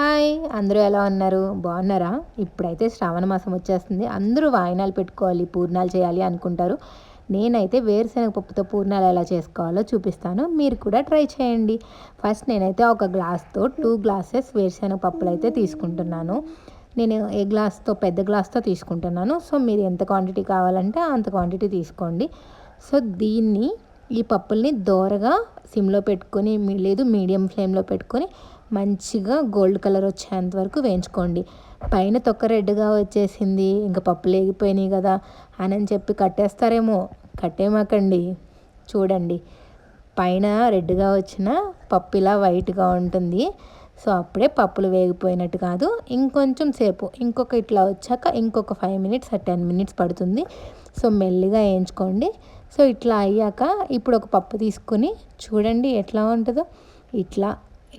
Hi అందరూ ఎలా ఉన్నారు? బాగున్నారా? ఇప్పుడైతే శ్రావణ మాసం వచ్చేస్తుంది. అందరూ వాయినాలు పెట్టుకోవాలి పూర్ణాలు చేయాలి అనుకుంటారు. నేనైతే వేరుశనగ పప్పుతో పూర్ణాలు ఎలా చేసుకోవాలో చూపిస్తాను. మీరు కూడా ట్రై చేయండి. ఫస్ట్ నేనైతే ఒక గ్లాస్తో టూ గ్లాసెస్ వేరుశనగ పప్పులు అయితే తీసుకుంటున్నాను. నేను ఏ గ్లాస్తో పెద్ద గ్లాస్తో తీసుకుంటున్నాను. సో మీరు ఎంత క్వాంటిటీ కావాలంటే అంత క్వాంటిటీ తీసుకోండి. సో దీన్ని ఈ పప్పుల్ని దోరగా సిమ్లో పెట్టుకొని లేదు మీడియం ఫ్లేమ్లో పెట్టుకొని మంచిగా గోల్డ్ కలర్ వచ్చేంత వరకు వేయించుకోండి. పైన తొక్క రెడ్గా వచ్చేసింది ఇంకా పప్పులు లేగిపోయినాయి కదా అని చెప్పి కట్టేస్తారేమో కట్టేమాకండి చూడండి. పైన రెడ్గా వచ్చిన పప్పు ఇలా వైట్గా ఉంటుంది. సో అప్పుడే పప్పులు వేగిపోయినట్టు కాదు ఇంకొంచెం సేపు ఇంకొక ఇట్లా వచ్చాక ఇంకొక ఫైవ్ మినిట్స్ టెన్ మినిట్స్ పడుతుంది. సో మెల్లిగా వేయించుకోండి. సో ఇట్లా అయ్యాక ఇప్పుడు ఒక పప్పు తీసుకుని చూడండి ఎట్లా ఉంటుందో. ఇట్లా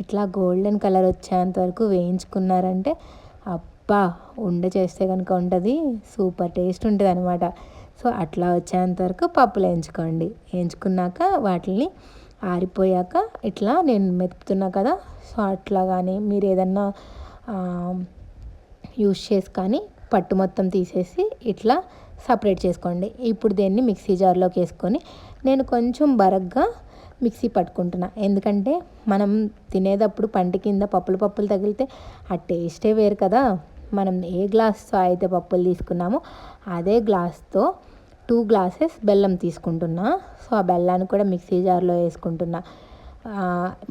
ఇట్లా గోల్డెన్ కలర్ వచ్చేంత వరకు వేయించుకున్నారంటే అబ్బా ఉండ చేస్తే కనుక ఉంటుంది. సూపర్ టేస్ట్ ఉంటుంది అనమాట సో అట్లా వచ్చేంత వరకు పప్పులు వేయించుకోండి. వేయించుకున్నాక వాటిని ఆరిపోయాక ఇట్లా నేను మెతుకుతున్నా కదా సో అట్లా కానీ మీరు ఏదన్నా యూస్ చేసి కానీ పట్టు మొత్తం తీసేసి ఇట్లా సపరేట్ చేసుకోండి. ఇప్పుడు దీన్ని మిక్సీ జార్లోకి వేసుకొని నేను కొంచెం బరగ్గా మిక్సీ పట్టుకుంటున్నా. ఎందుకంటే మనం తినేటప్పుడు పంట కింద పప్పులు పప్పులు తగిలితే ఆ టేస్టే వేరు కదా. మనం ఏ గ్లాస్తో అయితే పప్పులు తీసుకున్నామో అదే గ్లాస్తో టూ గ్లాసెస్ బెల్లం తీసుకుంటున్నా. సో ఆ బెల్లాన్ని కూడా మిక్సీ జార్లో వేసుకుంటున్నా.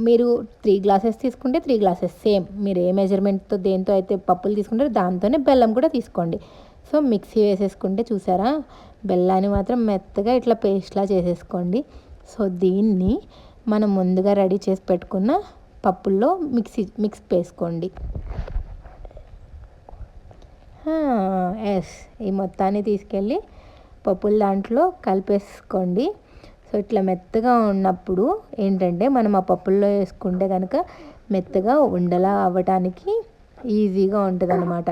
మీరు త్రీ గ్లాసెస్ తీసుకుంటే త్రీ గ్లాసెస్ సేమ్. మీరు ఏ మెజర్మెంట్తో దేంతో అయితే పప్పులు తీసుకుంటారో దాంతోనే బెల్లం కూడా తీసుకోండి. సో మిక్సీ వేసేసుకుంటే చూసారా? బెల్లాన్ని మాత్రం మెత్తగా ఇట్లా పేస్ట్లా చేసేసుకోండి. సో దీన్ని మనం ముందుగా రెడీ చేసి పెట్టుకున్న పప్పుల్లో మిక్సీ మిక్స్ వేసుకోండి ఎస్ ఈ మొత్తాన్ని తీసుకెళ్ళి పప్పుల దాంట్లో కలిపేసుకోండి. సో ఇట్లా మెత్తగా ఉన్నప్పుడు ఏంటంటే మనం ఆ పప్పుల్లో వేసుకుంటే కనుక మెత్తగా ఉండలా అవ్వటానికి ఈజీగా ఉంటుంది అనమాట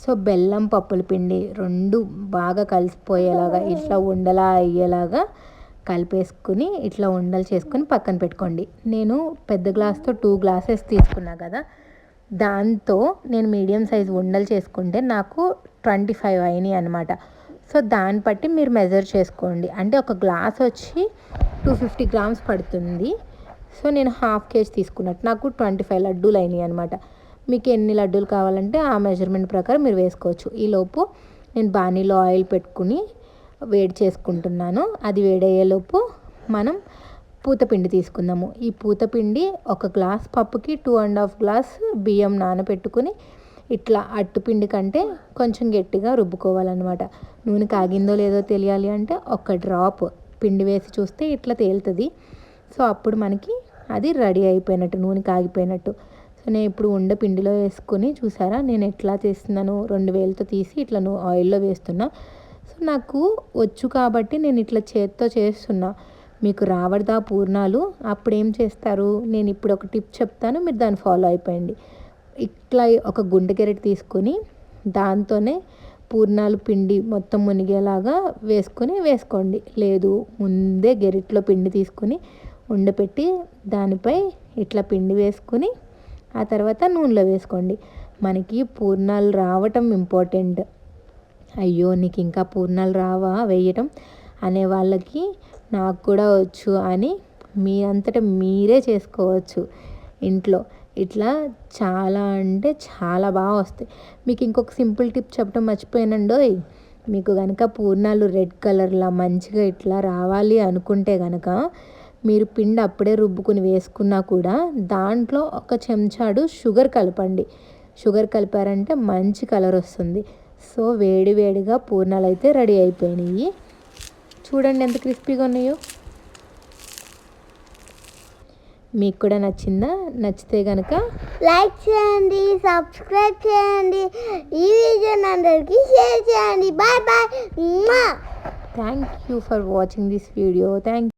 సో బెల్లం పప్పుల పిండి రెండు బాగా కలిసిపోయేలాగా ఇట్లా ఉండలా అయ్యేలాగా కలిపేసుకుని ఇట్లా ఉండలు చేసుకొని పక్కన పెట్టుకోండి. నేను పెద్ద గ్లాస్తో టూ గ్లాసెస్ తీసుకున్నా కదా దాంతో నేను మీడియం సైజ్ ఉండలు చేసుకుంటే నాకు ట్వంటీ ఫైవ్ అయినాయి అనమాట సో దాన్ని బట్టి మీరు మెజర్ చేసుకోండి. అంటే ఒక గ్లాస్ వచ్చి టూ ఫిఫ్టీ గ్రామ్స్ పడుతుంది. సో నేను హాఫ్ కేజీ తీసుకున్నట్టు. నాకు ట్వంటీ ఫైవ్ లడ్డూలు అయినాయి అనమాట మీకు ఎన్ని లడ్డూలు కావాలంటే ఆ మెజర్మెంట్ ప్రకారం మీరు వేసుకోవచ్చు. ఈలోపు నేను బాణీలో ఆయిల్ పెట్టుకుని వేడి చేసుకుంటున్నాను. అది వేడయ్యేలోపు మనం పూతపిండి తీసుకుందాము. ఈ పూతపిండి ఒక గ్లాస్ పప్పుకి టూ అండ్ హాఫ్ గ్లాస్ బియ్యం నానబెట్టుకుని ఇట్లా అట్టుపిండి కంటే కొంచెం గట్టిగా రుబ్బుకోవాలన్నమాట. నూనె కాగిందో లేదో తెలియాలి అంటే ఒక డ్రాప్ పిండి వేసి చూస్తే ఇట్లా తేలుతుంది. సో అప్పుడు మనకి అది రెడీ అయిపోయినట్టు నూనె కాగిపోయినట్టు. సో నేను ఇప్పుడు ఉండ పిండిలో వేసుకొని చూసారా? నేను ఎట్లా చేస్తున్నాను రెండు వేలతో తీసి ఇట్లా ఆయిల్లో వేస్తున్నా. సో నాకు వచ్చు కాబట్టి నేను ఇట్లా చేత్తో చేస్తున్నా. మీకు రావడదా పూర్ణాలు? అప్పుడు ఏం చేస్తారు? నేను ఇప్పుడు ఒక టిప్ చెప్తాను మీరు దాన్ని ఫాలో అయిపోయండి ఇట్లా ఒక గుండె గెరెట్ తీసుకొని దాంతోనే పూర్ణాలు పిండి మొత్తం మునిగేలాగా వేసుకొని వేసుకోండి. లేదు ముందే గెరిట్లో పిండి తీసుకొని ఉండపెట్టి దానిపై ఇట్లా పిండి వేసుకొని ఆ తర్వాత నూనెలో వేసుకోండి. మనకి పూర్ణాలు రావటం ఇంపార్టెంట్. అయ్యో నీకు ఇంకా పూర్ణాలు రావా వేయటం అనే వాళ్ళకి నాకు కూడా వచ్చు అని మీ అంతటా మీరే చేసుకోవచ్చు ఇంట్లో. ఇట్లా చాలా అంటే చాలా బాగా వస్తాయి. మీకు ఇంకొక సింపుల్ టిప్ చెప్పడం మర్చిపోయానండో మీకు కనుక పూర్ణాలు రెడ్ కలర్లా మంచిగా ఇట్లా రావాలి అనుకుంటే కనుక మీరు పిండి అప్పుడే రుబ్బుకుని వేసుకున్నా కూడా దాంట్లో ఒక చెంచాడు షుగర్ కలపండి. షుగర్ కలిపారంటే మంచి కలర్ వస్తుంది. సో వేడి వేడిగా పూర్ణాలు అయితే రెడీ అయిపోయినాయి. చూడండి ఎంత క్రిస్పీగా ఉన్నాయో. మీకు కూడా నచ్చిందా? నచ్చితే కనుక లైక్ చేయండి సబ్స్క్రైబ్ చేయండి ఈ వీడియోని అందరికీ షేర్ చేయండి. Bye bye. Thank you for watching this video thank